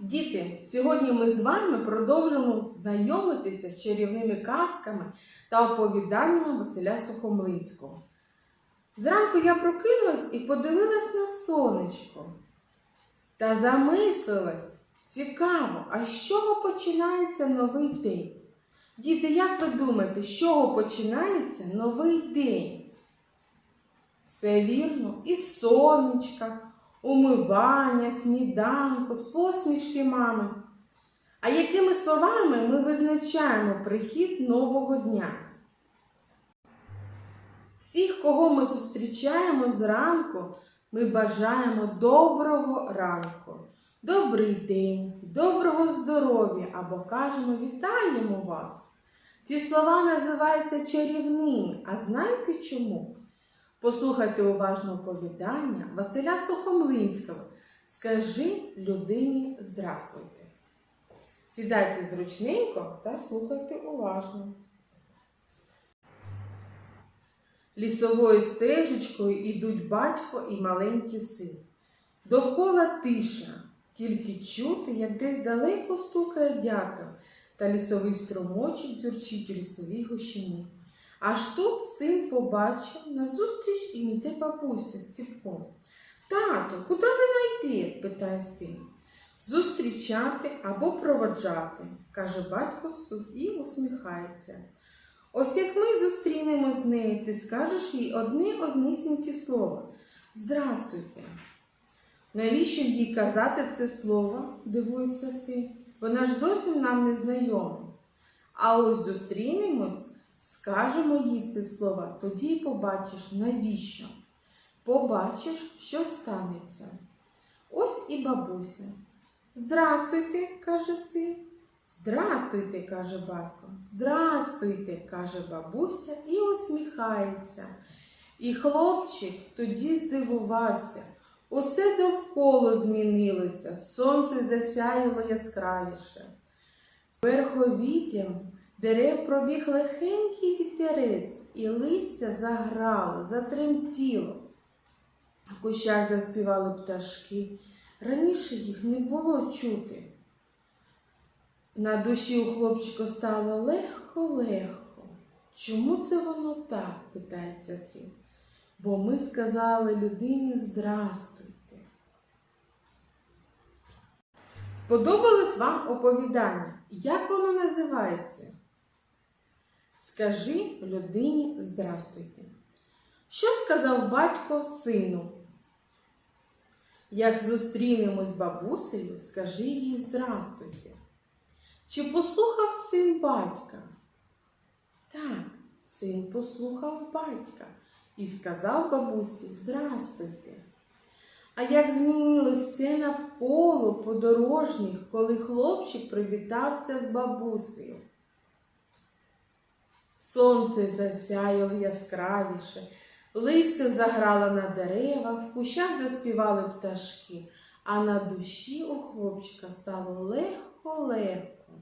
Діти, сьогодні ми з вами продовжимо знайомитися з чарівними казками та оповіданнями Василя Сухомлинського. Зранку я прокинулась і подивилась на сонечко та замислилась. Цікаво, а з чого починається новий день? Діти, як ви думаєте, з чого починається новий день? Все вірно, із сонечка, умивання, сніданку, з посмішки мами. А якими словами ми визначаємо прихід нового дня? Всіх, кого ми зустрічаємо зранку, ми бажаємо доброго ранку, добрий день, доброго здоров'я або кажемо вітаємо вас. Ці слова називаються чарівними. А знаєте чому? Послухайте уважно оповідання Василя Сухомлинського. Скажи людині здравствуйте. Сідайте зручненько та слухайте уважно. Лісовою стежечкою ідуть батько і маленький син. Довкола тиша, тільки чути, як десь далеко стукає дятел, та лісовий струмочок дзюрчить у лісовій гущині. Аж тут син побачив назустріч і йде бабуся з ціпком. Тато, куди ви найти? питає син. Зустрічати або проводжати, каже батько і усміхається. Ось як ми зустрінемо з нею, ти скажеш їй одне однісіньке слово. Здрастуйте. Навіщо їй казати це слово? дивується син. Вона ж зовсім нам не знайома. А ось зустрінемось, скажемо їй це слово, тоді й побачиш, навіщо. Побачиш, що станеться. Ось і бабуся. Здрастуйте, каже син. Здрастуйте, каже батько. Здрастуйте, каже бабуся і усміхається. І хлопчик тоді здивувався. Усе довкола змінилося, сонце засяяло яскравіше. Верховіттям дерев пробіг легенький вітерець, і листя заграло, затремтіло. В кущах заспівали пташки. Раніше їх не було чути. На душі у хлопчика стало легко-легко. Чому це воно так? питається син. Бо ми сказали людині здрастуйте. Сподобалось вам оповідання? Як воно називається? Скажи людині здрастуйте. Що сказав батько сину? Як зустрінемось бабусею, скажи їй здрастуйте. Чи послухав син батька? Так, син послухав батька і сказав бабусі Здрастуйте. А як змінилось все навколо подорожніх, коли хлопчик привітався з бабусею? Сонце засяяло яскравіше, листя заграло на деревах, в кущах заспівали пташки, а на душі у хлопчика стало легко-легко.